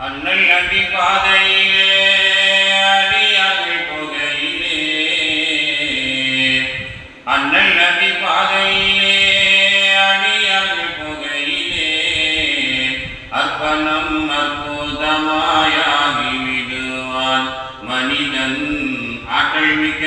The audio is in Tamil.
அண்ணல் நபி பாதையிலே அடியார்கள் புகையிலே. அண்ணல் நபி பாதையிலே அடியார்கள் புகையிலே. அர்ப்பணம் அற்புதமாயாகி விடுவான் மனிதன். ஆற்றல் மிக்க